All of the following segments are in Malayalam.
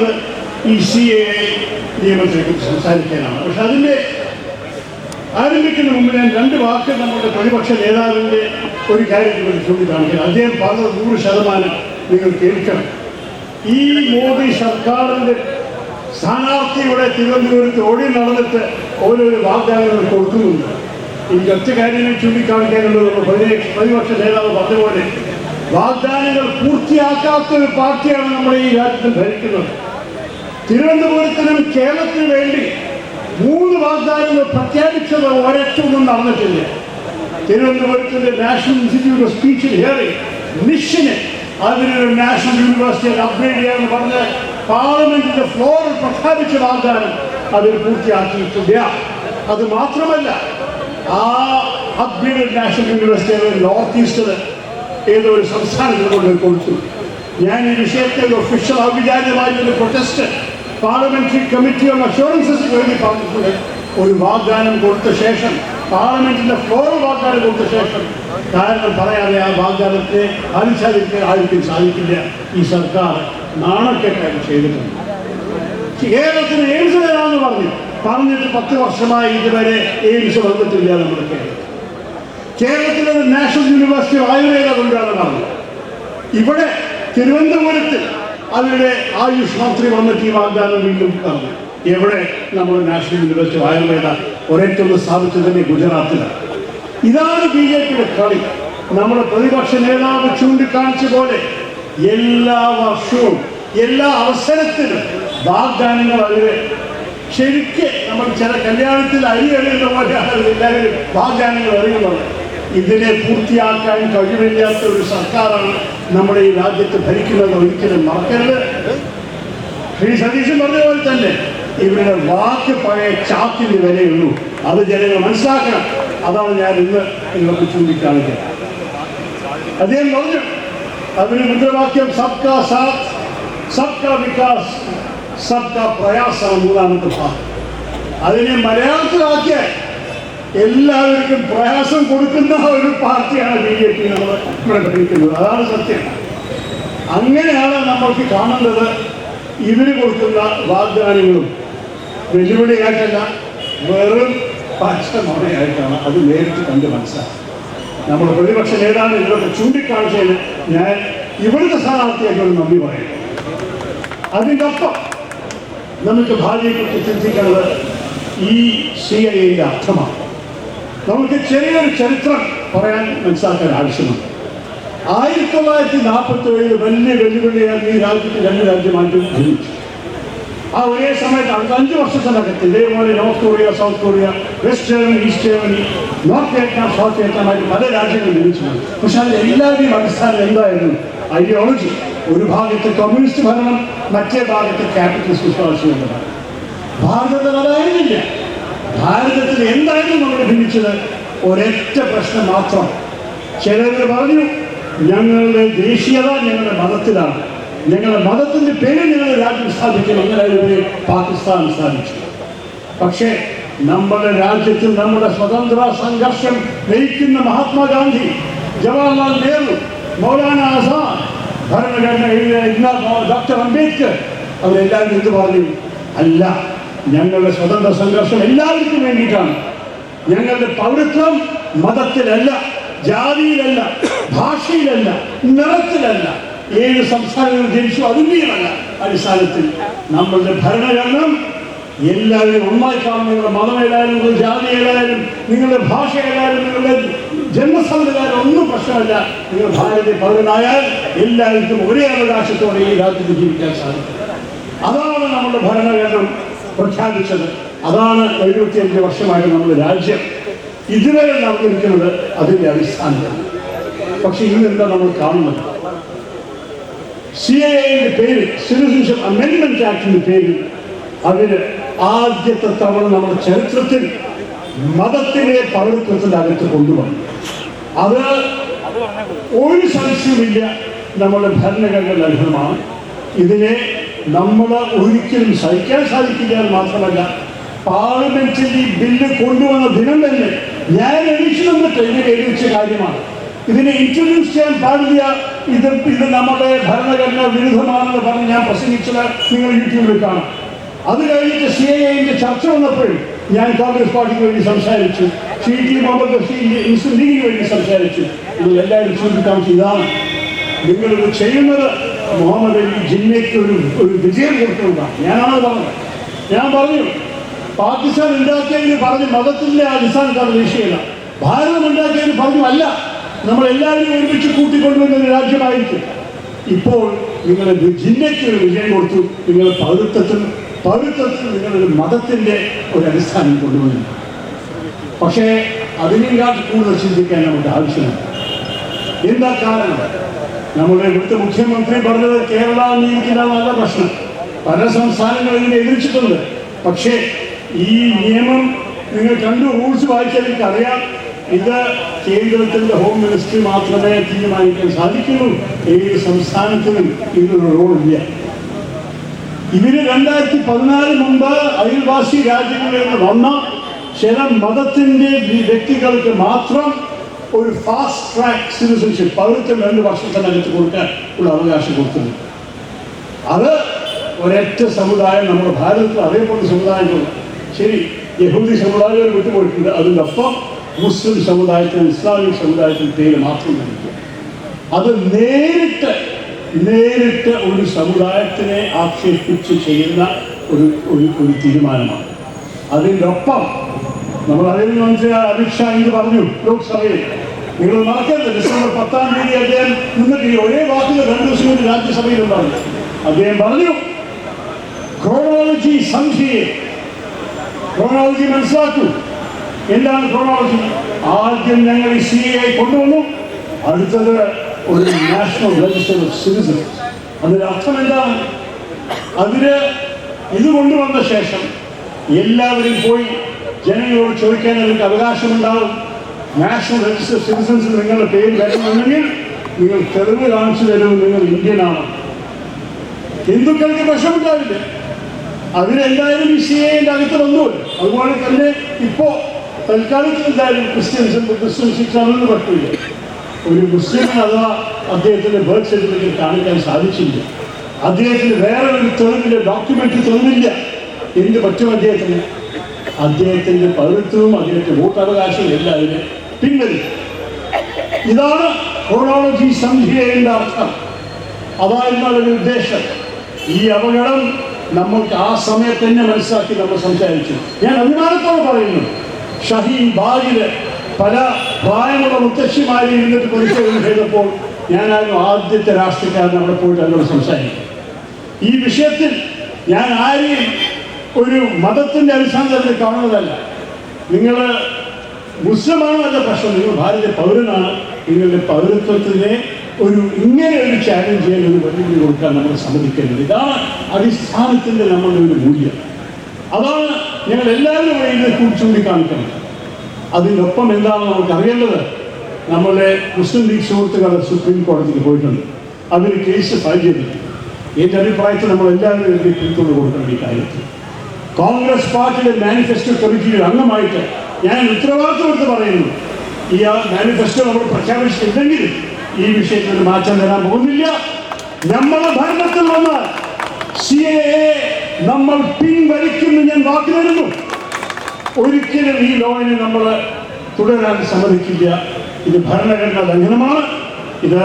വന്നിരിക്കുന്നത് ഈ സി എ നിയമത്തെ കുറിച്ച് സംസാരിക്കാനാണ്. പക്ഷെ അതിന്റെ ആരംഭിക്കുന്ന മുമ്പ് ഞാൻ രണ്ട് വാക്ക് നമ്മുടെ പ്രതിപക്ഷ നേതാവിന്റെ ഒരു കാര്യത്തെ കുറിച്ച് ചൂണ്ടിക്കാണിക്കുന്നത് അദ്ദേഹം പറഞ്ഞത് നൂറ് ശതമാനം നിങ്ങൾ കേൾക്കണം. ഈ മോദി സർക്കാരിന്റെ സ്ഥാനാർത്ഥിയുടെ തിരുവനന്തപുരത്ത് ഓടി നടന്നിട്ട് ഓരോരോ വാഗ്ദാനങ്ങൾ കൊടുക്കുന്നുണ്ട്. എനിക്ക് ഒറ്റ കാര്യങ്ങൾ ചൂണ്ടിക്കാണിക്കാനുള്ളത് പ്രതിപക്ഷ പ്രതിപക്ഷ നേതാവ് പറഞ്ഞ പോലെ വാഗ്ദാനങ്ങൾ പൂർത്തിയാക്കാത്ത ഒരു പാർട്ടിയാണ് നമ്മുടെ ഈ രാജ്യത്ത് ഭരിക്കുന്നത്. തിരുവനന്തപുരത്തിനും കേരളത്തിനു വേണ്ടി മൂന്ന് വാഗ്ദാനങ്ങൾ പ്രഖ്യാപിച്ചത് ഒരറ്റൊന്നും നടന്നിട്ടില്ല. തിരുവനന്തപുരത്തിന്റെ national institute of speech hearing മിഷന് അതിനൊരു നാഷണൽ യൂണിവേഴ്സിറ്റി അപ്ഗ്രേഡ് ചെയ്യാന്ന് പറഞ്ഞ് പാർലമെന്റിന്റെ ഫ്ലോറിൽ പ്രഖ്യാപിച്ച വാഗ്ദാനം അതിൽ പൂർത്തിയാക്കിയിട്ടില്ല. അത് മാത്രമല്ല ആ അപ്ഗ്രേഡഡ് നാഷണൽ യൂണിവേഴ്സിറ്റി നോർത്ത് ഈസ്റ്റിൽ ഏതോ ഒരു സംസ്ഥാനത്തിൽ കൊണ്ട് കൊടുത്തു. ഞാൻ ഈ വിഷയത്തിൽ ഒഫീഷ്യൽ ഔപചാരികമായ ഒരു protest parliamentary committee on assurances വേണ്ടി പറഞ്ഞിട്ടുണ്ട്. ഒരു വാഗ്ദാനം കൊടുത്ത ശേഷം പാർലമെന്റിന്റെ ഫ്ലോർ വാഗ്ദാനം കൊടുത്ത ശേഷം കാരണം പറയാതെ ആ വാഗ്ദാനത്തെ അനുസരിച്ച് ആർക്കും സാധിക്കില്ല. ഈ സർക്കാർ നാണക്കെട്ടാൻ ചെയ്തിട്ടുണ്ട്. കേരളത്തിന് എയിംസ് തരാമെന്ന് പറഞ്ഞു. പറഞ്ഞിട്ട് പത്ത് വർഷമായി ഇതുവരെ എയിംസ് വന്നിട്ടില്ല നമ്മുടെ കേരളത്തിൽ. കേരളത്തിലെ നാഷണൽ യൂണിവേഴ്സിറ്റി ആയുർവേദ കൊണ്ടാണ് പറഞ്ഞത്. ഇവിടെ തിരുവനന്തപുരത്ത് അവരുടെ ആയുഷ് മന്ത്രി വന്നിട്ട് ഈ വാഗ്ദാനം വീണ്ടും പറഞ്ഞു എവിടെ നമ്മൾ നാഷണൽ യൂണിവേഴ്സിറ്റി ആയുർവേദ ഒരേറ്റൊന്ന് സ്ഥാപിച്ചതിന്റെ ഗുജറാത്തിലാണ്. ഇതാണ് ബി ജെ പിയുടെ കളി. നമ്മുടെ പ്രതിപക്ഷ നേതാവ് ചൂണ്ടിക്കാണിച്ച പോലെ എല്ലാ വർഷവും എല്ലാ അവസരത്തിലും വാഗ്ദാനങ്ങൾ അതിന് ശരിക്ക് നമ്മൾ ചില കല്യാണത്തിൽ അരി എറിയുന്ന പോലെയാണ് എല്ലാവരും വാഗ്ദാനങ്ങൾ എറിയുന്നത് ഇതിനെ പൂർത്തിയാക്കാൻ കഴിവില്ലാത്ത ഒരു സർക്കാരാണ് നമ്മുടെ ഈ രാജ്യത്ത് ഭരിക്കുന്നത് ഒരിക്കലും മറക്കരുത്. ശ്രീ സതീശൻ പറഞ്ഞ പോലെ തന്നെ ഇവരുടെ വാക്ക് പഴയ ചാക്കിന് വിലയുള്ളൂ. അത് ജനങ്ങൾ മനസ്സിലാക്കണം. അതാണ് ഞാൻ ഇന്ന് നിങ്ങൾക്ക് ചൂണ്ടിക്കാണിക്കുന്നത് അദ്ദേഹം പറഞ്ഞു അതിന് മുദ്രാവാക്യം സബ്കാ സാത്ത് സബ്കാ വികാസ് സബ്കാ പ്രയാസാണ് മൂന്നാമത്തെ ഭാഗം അതിനെ മലയാളത്തിലാക്കിയാൽ എല്ലാവർക്കും പ്രയാസം കൊടുക്കുന്ന ഒരു പാർട്ടിയാണ് ബി ജെ പി നമ്മൾ പ്രകടിപ്പിക്കുന്നത് അതാണ് സത്യം. അങ്ങനെയാണ് നമ്മൾക്ക് കാണേണ്ടത് ഇവർ കൊടുക്കുന്ന വാഗ്ദാനങ്ങളും. വെല്ലുവിളിയായിട്ടല്ല വെറും പച്ചമണയായിട്ടാണ് അത് നേരിട്ട് കണ്ട് മനസ്സിലാക്കുക നമ്മൾ പ്രതിപക്ഷ നേതാവ് ഇതൊക്കെ ചൂണ്ടിക്കാഴ്ചയിൽ ഞാൻ ഇവിടുത്തെ സ്ഥാനാർത്ഥിയായിട്ട് നന്ദി പറയും. അതിന്റെ ഒപ്പം നമുക്ക് ഭാര്യയെക്കുറിച്ച് ചിന്തിക്കുന്നത് ഈ സി ഐ അർത്ഥമാണ്. നമുക്ക് ചെറിയൊരു ചരിത്രം പറയാൻ മനസ്സിലാക്കാൻ ആവശ്യമുണ്ട് ആയിരത്തി തൊള്ളായിരത്തി നാൽപ്പത്തി ഏഴ് വലിയ വെല്ലുവിളിയാണ് ഈ രാജ്യത്ത് രണ്ട് രാജ്യമായിട്ട് ഭിന്നിച്ചു ആ ഒരേ സമയത്ത് അടുത്ത അഞ്ച് വർഷത്തിനകത്ത് ഇതേപോലെ North Korea South Korea West Germany East Germany North Vietnam South വിയറ്റ്നാമായിട്ട് പല രാജ്യങ്ങൾ ഭിന്നിച്ചു പക്ഷെ അതിൽ എല്ലാവരുടെയും അടിസ്ഥാനം എന്തായിരുന്നു? ഐഡിയോളജി. ഒരു ഭാഗത്ത് കമ്മ്യൂണിസ്റ്റ് ഭരണം മറ്റേ ഭാഗത്ത് ക്യാപിറ്റലിസ്റ്റ് വിശ്വാസികളുടെ ഭാരതത്തിൽ അതായിരുന്നില്ല. ഭാരതത്തിൽ എന്തായിരുന്നു നമ്മൾ ഭിന്നിച്ചത്? ഒരൊറ്റ പ്രശ്നം മാത്രം. ചിലർ പറഞ്ഞു ഞങ്ങളുടെ ദേശീയത ഞങ്ങളുടെ മതത്തിലാണ്. ഞങ്ങളുടെ മതത്തിന്റെ പേര് ഞങ്ങൾ രാജ്യം സ്ഥാപിക്കും. അങ്ങനെ പാകിസ്ഥാൻ സ്ഥാപിച്ചു. പക്ഷേ നമ്മുടെ രാജ്യത്തിൽ നമ്മുടെ സ്വതന്ത്ര സംഘർഷം നയിക്കുന്ന മഹാത്മാഗാന്ധി ജവഹർലാൽ നെഹ്റു മൗലാന ആസാദ് ഭരണഘടന ഡോക്ടർ അംബേദ്കർ അവരെല്ലാവരും എന്ത് പറഞ്ഞു? അല്ല ഞങ്ങളുടെ സ്വതന്ത്ര സംഘർഷം എല്ലാവർക്കും വേണ്ടിയിട്ടാണ്. ഞങ്ങളുടെ പൗരത്വം മതത്തിലല്ല ജാതിയിലല്ല ഭാഷയിലല്ല നിറത്തിലല്ല. ഏഴ് സംസ്ഥാനങ്ങൾ ജനിച്ചു അതിന്റെയുമല്ല അടിസ്ഥാനത്തിൽ നമ്മളുടെ ഭരണഘടനം എല്ലാവരും ഒന്നായി കാണും. നിങ്ങളുടെ ഏതായാലും നിങ്ങളുടെ ജാതി ഏതായാലും നിങ്ങളുടെ ഭാഷ ഏതായാലും നിങ്ങളുടെ ജന്മസംവിധാനം ഒന്നും പ്രശ്നമല്ല. നിങ്ങൾ ഭാരതീയ പൗരനായാൽ എല്ലാവർക്കും ഒരേ അവകാശത്തോടെ ഈ രാജ്യത്ത് ജീവിക്കാൻ സാധിക്കും. അതാണ് നമ്മുടെ ഭരണഘടന. പ്രഖ്യാപിച്ചത്. അതാണ് എഴുപത്തിയഞ്ച് വർഷമായി നമ്മുടെ രാജ്യം. ഇതുവരെ നടന്നിരിക്കുന്നത് അതിന്റെ അടിസ്ഥാനത്തിലാണ് പക്ഷെ ഇന്ന് എന്താ നമ്മൾ കാണുന്നത്? സി എ ഐയുടെ പേരിൽ സിറ്റിസൺഷിപ്പ് അമെൻമെന്റ് ആക്ടിന്റെ പേരിൽ അതിന് ആദ്യത്തെ തവണ നമ്മുടെ ചരിത്രത്തിൽ മതത്തിനെ അകത്ത് കൊണ്ടുവന്നു. അത് ഒരു സംശയമില്ല നമ്മുടെ ഭരണഘടന ലഭ്യമാണ് ഇതിനെ നമ്മൾ ഒരിക്കലും സഹിക്കാൻ സാധിക്കില്ല എന്ന് മാത്രമല്ല പാർലമെന്റിൽ ഈ ബില്ല് കൊണ്ടുവന്ന ദിനം തന്നെ ഞാൻ എണീച്ചു നിന്നിട്ട് ഇതിനെ എഴുതിച്ച കാര്യമാണ്. ഇതിനെ ഇൻട്രൊഡ്യൂസ് ചെയ്യാൻ പാടില്ല. ഇത് ഇത് നമ്മുടെ ഭരണഘടന വിരുദ്ധമാണെന്ന് പറഞ്ഞ് ഞാൻ പ്രസംഗിച്ചത് നിങ്ങൾ യൂട്യൂബിൽ കാണാം. അത് കഴിഞ്ഞിട്ട് സി ഐ എന്റെ ചർച്ച വന്നപ്പോൾ ഞാൻ കോൺഗ്രസ് പാർട്ടിക്ക് വേണ്ടി സംസാരിച്ചു. സി ടി മുഹമ്മദ് ബഷീറിന്റെ മുസ്ലിം ലീഗിന് വേണ്ടി സംസാരിച്ചു. നിങ്ങൾ എല്ലാവരും ചൂണ്ടിക്കാണിച്ചു ഇതാണ് നിങ്ങളിത് ചെയ്യുന്നത് മുഹമ്മദ് അലി ജിന്നയ്ക്ക് ഒരു ഒരു വിജയം കൊടുത്തുകൊണ്ടാണ്. ഞാനാണ് പറഞ്ഞത്. ഞാൻ പറഞ്ഞു പാകിസ്ഥാൻ ഉണ്ടാക്കിയതിന് പറഞ്ഞ് മതത്തിന്റെ അടിസ്ഥാനത്താണ് വിഷയമല്ല. ഭാരതം ഉണ്ടാക്കിയതിന് പറഞ്ഞു അല്ല. നമ്മൾ എല്ലാവരും ഒരുമിച്ച് കൂട്ടിക്കൊണ്ടുവന്ന ഒരു രാജ്യമായിരിക്കും. ഇപ്പോൾ നിങ്ങൾ ജിന്നയ്ക്ക് ഒരു വിജയം കൊടുത്തു. നിങ്ങൾ പൗരത്വത്തിൽ പൗരത്വത്തിൽ നിങ്ങളൊരു മതത്തിന്റെ ഒരു അടിസ്ഥാനം കൊണ്ടുവന്നു. പക്ഷേ അതിനേക്കാൾ കൂടുതൽ ചിന്തിക്കാൻ നമുക്ക് ആവശ്യമുണ്ട് എന്താ കാരണം? നമ്മുടെ ഇവിടുത്തെ മുഖ്യമന്ത്രി പറഞ്ഞത് കേരള നല്ല പ്രശ്നം. പല സംസ്ഥാനങ്ങളും ഇതിനെ എതിർച്ചിട്ടുണ്ട്. പക്ഷേ ഈ നിയമം നിങ്ങൾ കണ്ടു റൂൾസ് വായിച്ചാൽ എനിക്ക് അറിയാം ഇത് കേന്ദ്രത്തിന്റെ ഹോം മിനിസ്ട്രി മാത്രമേ തീരുമാനിക്കാൻ സാധിക്കുള്ളൂ. ഏത് സംസ്ഥാനത്തിനും ഇതിനൊരു റോളില്ല ഇവർ രണ്ടായിരത്തി പതിനാല് മുമ്പ് അയൽവാസി രാജ്യങ്ങളിൽ നിന്ന് വന്ന ചില മതത്തിന്റെ വ്യക്തികൾക്ക് മാത്രം ഒരു ഫാസ്റ്റ് ട്രാക്ക് സിറ്റിസൺഷിപ്പ് പൗരത്വം രണ്ട് വർഷത്തിനകത്ത് കൊടുക്കാൻ ഉള്ള അവകാശം കൊടുക്കുന്നു അത് ഒരൊറ്റ സമുദായം നമ്മുടെ ഭാരതത്തിൽ അറിയപ്പെടുന്ന സമുദായങ്ങളുണ്ട് ശരി യഹൂദി സമുദായം വിട്ടുപോയിട്ടുണ്ട് അതിനൊപ്പം മുസ്ലിം സമുദായത്തിന് ഇസ്ലാമിക സമുദായത്തിന് പേര് മാത്രം കഴിക്കും അത് നേരിട്ട് നേരിട്ട് ഒരു സമുദായത്തിനെ ആക്ഷേപിച്ച് ചെയ്യുന്ന ഒരു ഒരു തീരുമാനമാണ്. അതിന്റെ ഒപ്പം നമ്മൾ അറിയുന്ന അമിത് അമിത്ഷാ ഇത് പറഞ്ഞു ലോക്സഭയിൽ. നിങ്ങൾ മറക്കരുത്. ഡിസംബർ പത്താം തീയതി അദ്ദേഹം നിന്നിട്ട് ഒരേ വാക്കിൽ രണ്ടു ദിവസം കൊണ്ട് രാജ്യസഭയിൽ ഉണ്ടാകും അദ്ദേഹം പറഞ്ഞു ക്രോണോളജി സംഖ്യയെ ക്രോണോളജി മനസ്സിലാക്കൂ. എന്താണ് ക്രോണോളജി? ആദ്യം ഞങ്ങൾ ഈ സി എ കൊണ്ടുവന്നു. അടുത്തത് ഒരു നാഷണൽ രജിസ്റ്റർ ഓഫ് സിറ്റിസൺ അതിന്റെ അർത്ഥം എന്താണ്? അതിന് ഇത് കൊണ്ടുവന്ന ശേഷം എല്ലാവരും പോയി ജനങ്ങളോട് ചോദിക്കാൻ അവർക്ക് അവകാശമുണ്ടാവും നാഷണൽ രജിസ്റ്റർ സിറ്റിസൻസ് നിങ്ങളുടെ പേര് വരണമെങ്കിൽ നിങ്ങൾ തെളിവ് കാണിച്ചു തരും നിങ്ങൾ ഇന്ത്യനാണ്. ഹിന്ദുക്കൾക്ക് പ്രശ്നമുണ്ടാവില്ല. അതിനെന്തായാലും ഈ സി അകത്ത് വന്നു അതുപോലെ തന്നെ ഇപ്പോ തൽക്കാലത്ത് എന്തായാലും ക്രിസ്ത്യൻസും ക്രിസ്ത്യൻ ശിക്ഷാണെന്ന് പറ്റില്ല. ഒരു മുസ്ലിം അഥവാ അദ്ദേഹത്തിന്റെ ബർത്ത് സർട്ടിഫിക്കറ്റ് കാണിക്കാൻ സാധിച്ചില്ല. അദ്ദേഹത്തിന് വേറെ ഒരു തെളിവില്ല ഡോക്യുമെന്ററി തെളിവില്ല. എന്ത് പറ്റും അദ്ദേഹത്തിന്? അദ്ദേഹത്തിന്റെ പൗരത്വവും അദ്ദേഹത്തിന്റെ വോട്ടവകാശവും എല്ലാവരും പിൻവലിക്കും ഇതാണ് ക്രോണോളജി സംഹിതയുടെ അർത്ഥം. അതായിരുന്നു അവരുടെ ഉദ്ദേശം. ഈ അപകടം നമ്മൾക്ക് ആ സമയത്ത് തന്നെ മനസ്സിലാക്കി നമ്മൾ സംസാരിച്ചു. ഞാൻ അഭിമാനത്തോടെ പറയുന്നു. ഷഹീൻ ബാഗിൽ പല പ്രായമുള്ള മുത്തശ്ശിമാരി ഇരുന്നിട്ട് പരിശോധന ചെയ്തപ്പോൾ ഞാനായിരുന്നു ആദ്യത്തെ രാഷ്ട്രീയക്കാരൻ അവിടെ പോയിട്ട് എന്നോട് സംസാരിക്കും. ഈ വിഷയത്തിൽ ഞാൻ ആരെയും ഒരു മതത്തിന്റെ അടിസ്ഥാനത്തിൽ കാണുന്നതല്ല. നിങ്ങൾ മുസ്ലിമാണോ അല്ല പ്രശ്നം. നിങ്ങൾ ഭാരത പൗരനാണ്. നിങ്ങളുടെ പൗരത്വത്തിനെ ഒരു ഇങ്ങനെ ഒരു ചാലഞ്ച് ചെയ്യാൻ ഒരു വെല്ലുവിളി കൊടുക്കാൻ നമ്മൾ സമ്മതിക്കരുത്. ഇതാണ് അടിസ്ഥാനത്തിന്റെ നമ്മളുടെ ഒരു മൂല്യം. അതാണ് ഞങ്ങൾ എല്ലാവരും ഇതിനെ ചൂണ്ടിക്കാണിക്കുന്നത് അതിനൊപ്പം എന്താണ് നമുക്ക് അറിയേണ്ടത്? നമ്മളെ മുസ്ലിം ലീഗ് സുഹൃത്തുക്കൾ സുപ്രീം കോടതിക്ക് പോയിട്ടുണ്ട്. അതിന് കേസ് ഫയൽ ചെയ്തിട്ടുണ്ട്. എന്റെ അഭിപ്രായത്തിൽ നമ്മൾ എല്ലാവരും എഴുതി പിന്തുണ കൊടുക്കേണ്ട ഈ കാര്യത്തിൽ. കോൺഗ്രസ് പാർട്ടിയുടെ മാനിഫെസ്റ്റോ കമ്മിറ്റിയുടെ അംഗമായിട്ട് ഞാൻ ഉത്തരവാദിത്വം എടുത്ത് പറയുന്നു. ഈ ആ മാനിഫെസ്റ്റോ നമ്മൾ പ്രഖ്യാപിച്ചിട്ടുണ്ടെങ്കിൽ ഈ വിഷയത്തിൽ മാറ്റം വരാൻ പോകുന്നില്ല. നമ്മളെ ഭരണത്തിൽ വന്നാൽ സി എ നമ്മൾ പിൻവലിക്കുമെന്ന് ഞാൻ വാക്ക് തരുന്നു. ഒരിക്കലും ഈ ലോയിനെ നമ്മൾ തുടരാൻ സമ്മതിക്കില്ല. ഇത് ഭരണഘടനാ ലംഘനമാണ്. ഇത്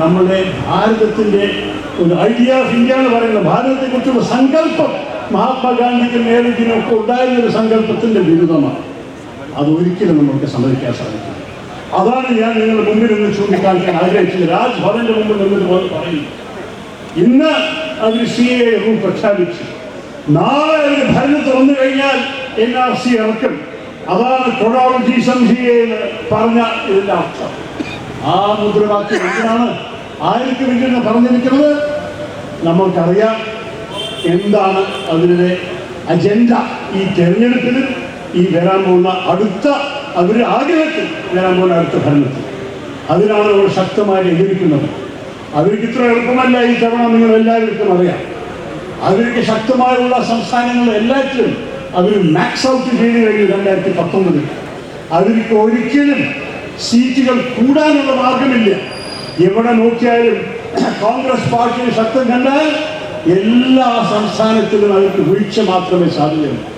നമ്മുടെ ഭാരതത്തിന്റെ ഒരു ഐഡിയ ഓഫ് ഇന്ത്യ എന്ന് പറയുന്ന ഭാരതത്തെ കുറിച്ചുള്ള സങ്കല്പം മഹാത്മാഗാന്ധിക്ക് നേതൃത്വത്തിനും ഒക്കെ ഉണ്ടായിരുന്ന ഒരു സങ്കല്പത്തിന്റെ ബിരുദമാണ്. അതൊരിക്കലും നമുക്ക് സമ്മതിക്കാൻ സാധിക്കും അതാണ് ഞാൻ നിങ്ങളുടെ മുമ്പിൽ നിന്ന് ചൂണ്ടിക്കാണിക്കാൻ ആഗ്രഹിച്ചത്. രാജ്ഭവന്റെ മുമ്പിൽ നിന്നിട്ട് പോലെ പറയും ഇന്ന് അവർ സി എ റൂൾ പ്രഖ്യാപിച്ചു. നാളെ അവർ ഭരണത്തിൽ വന്നു കഴിഞ്ഞാൽ എൻ ആർ സി ഇറക്കും. അതാണ് സംഹിത എന്ന് പറഞ്ഞ ഇതിന്റെ അർത്ഥം. ആ മുദ്രാവാക്യം എന്തിനാണ്? ആയിരിക്കും പറഞ്ഞിരിക്കുന്നത്? നമ്മൾക്കറിയാം. എന്താണ് അതിന്റെ അജണ്ട ഈ തെരഞ്ഞെടുപ്പിൽ ഈ വരാൻ പോകുന്ന അടുത്ത അവരുടെ ആഗ്രഹത്തിൽ വരാൻ പോകുന്ന അടുത്ത ഭരണത്തിൽ. അതിനാണ് അവർ ശക്തമായി എതിരിക്കുന്നത് അവർക്ക് ഇത്ര എളുപ്പമല്ല ഈ തവണ നിങ്ങൾ എല്ലാവർക്കും അറിയാം. അവർക്ക് ശക്തമായുള്ള സംസ്ഥാനങ്ങൾ എല്ലാറ്റിലും അവർ മാക്സ് ഔട്ട് ചെയ്ത് കഴിഞ്ഞു രണ്ടായിരത്തി പത്തൊമ്പതിൽ അവർക്ക് ഒരിക്കലും സീറ്റുകൾ കൂടാനുള്ള മാർഗമില്ല എവിടെ നോക്കിയാലും കോൺഗ്രസ് പാർട്ടിയുടെ ശക്തം കണ്ടാൽ എല്ലാ സംസ്ഥാനത്തിലും അവർക്ക് വീഴ്ച മാത്രമേ സാധ്യതയുള്ളൂ.